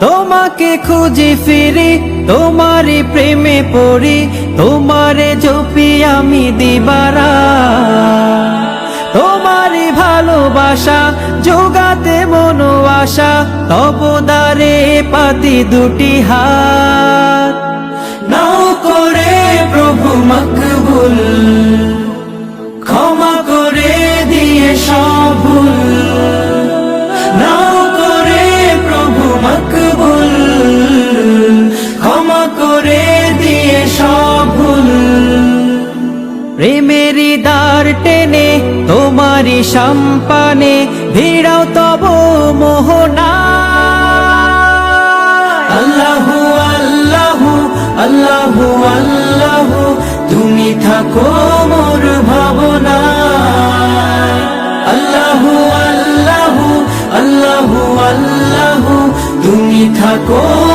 তোমাকে খুঁজি ফিরি, তোমারই প্রেমে পড়ি, তোমারে জপি আমি দিবারা। তোমারই ভালোবাসা যোগাতে মনো আশা তবদারে পাতি দুটি হাত। প্রেমেরই দ্বার টেনে তোমারি সম্পানে ভিড়াও তব মোহনা। আল্লাহু আল্লাহু আল্লাহু আল্লাহু, তুমি থাকো মোর ভাবনা। আল্লাহু আল্লাহু আল্লাহু আল্লাহু, তুমি থাকো